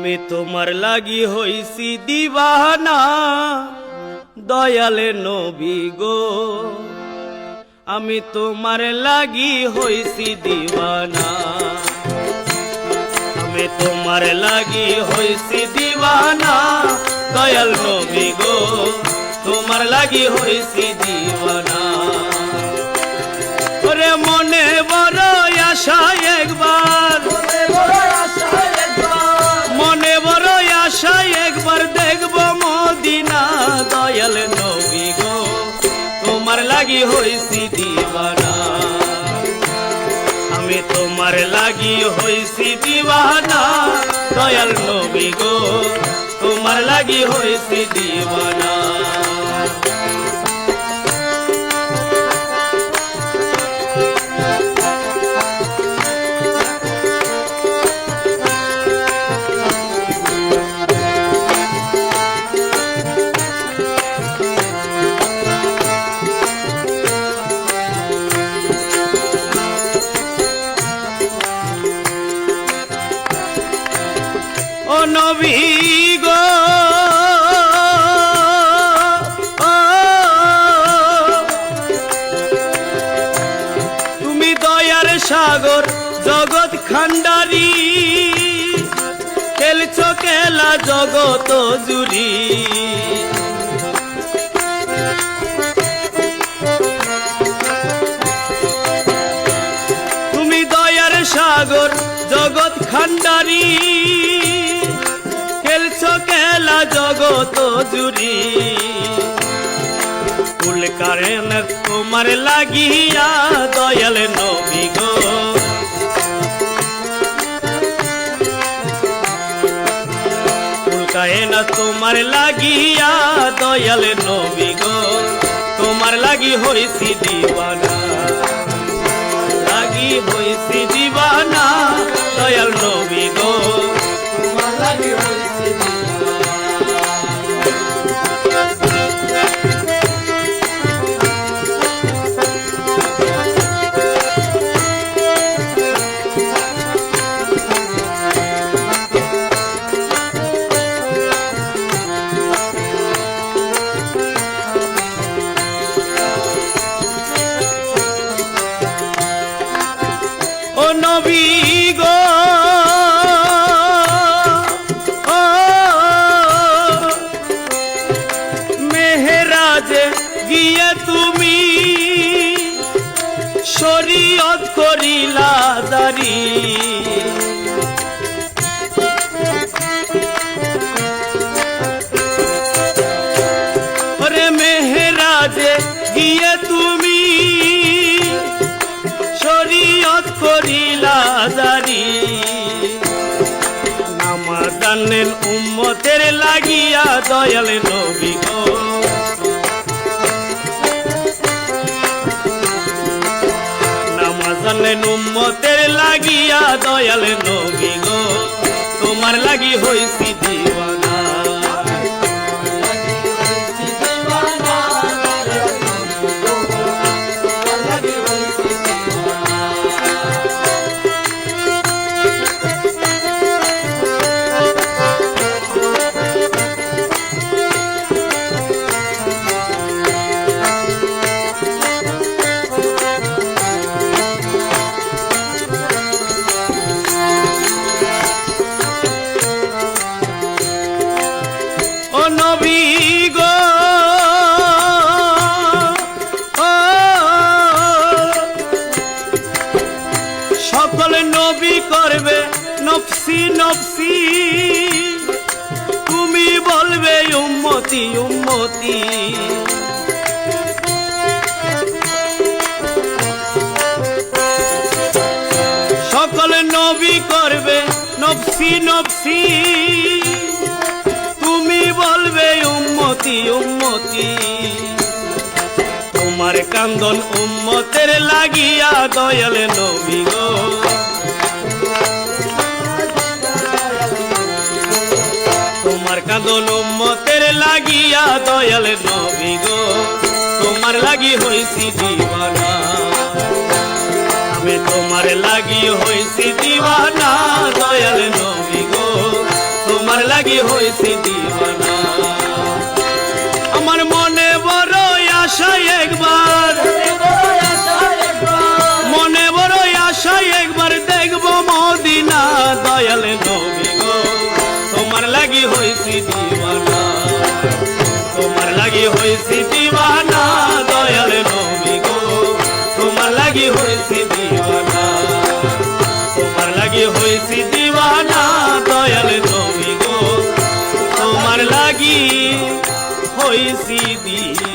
আমি তোমার লাগি হইছি দিবানা দয়ালে নবী গো। আমি তোমার লাগি হইছি দিবানা আমি তোমার লাগি হইছি দিবানা দয়াল নবী গো। তোমার লাগি হইছি তোমার লাগি হইছি দিওয়ানা। দয়াল নবী গো তোমার লাগি হইছি দিবানা নবী গো। তুমি দয়ার সাগর, জগৎ খান্ডারি খেলছ খেলা জগত জুড়ি। তুমি দয়ার সাগর, জগৎ খান্ডারি খেলছ খেলা জগত জুড়ি। ফুল কারেন তোমার লাগিয়া দয়াল নবী গো। কারেন তোমার লাগিয়া দয়াল নবী গো। তোমার লাগি হইছি দিবানা। লাগি হইছি দিবানা দয়াল নবী গো। গিয়ে তুমি শরীয়ত করিলা দারি। মেহরাজে, গিয়ে তুমি শরীয়ত করিলা জারি নামাজানের উম্মতের লাগিয়া দয়াল নবী গো। উম্মতের লাগিয়া দয়াল নবী গো তোমার লাগি হইছি দিওয়ানা নফসি নফসি। তুমি বলবে, উম্মতি উম্মতি। সকল নবী করবে নফসি নফসি। তুমি বলবে, উম্মতি উম্মতি। তোমার কান্দন উম্মতের লাগিয়া দয়াল নবী গো। তোমার কাঁদন মতের লাগিয়া দয়াল নবী গো। তোমার লাগি হইছি দিবানা আমি তোমার লাগি হইছি দিবানা দয়াল নবী গো। লাগি হয়েছি দিওয়ানা। লাগি হয়েছি দিওয়ানা, দয়াল নবী গো। তোমার লাগি হয়েছি দিওয়ানা। তোমার লাগি হয়েছি দিওয়ানা, দয়াল নবী গো। তোমার লাগি হয়েছি দিওয়ানা।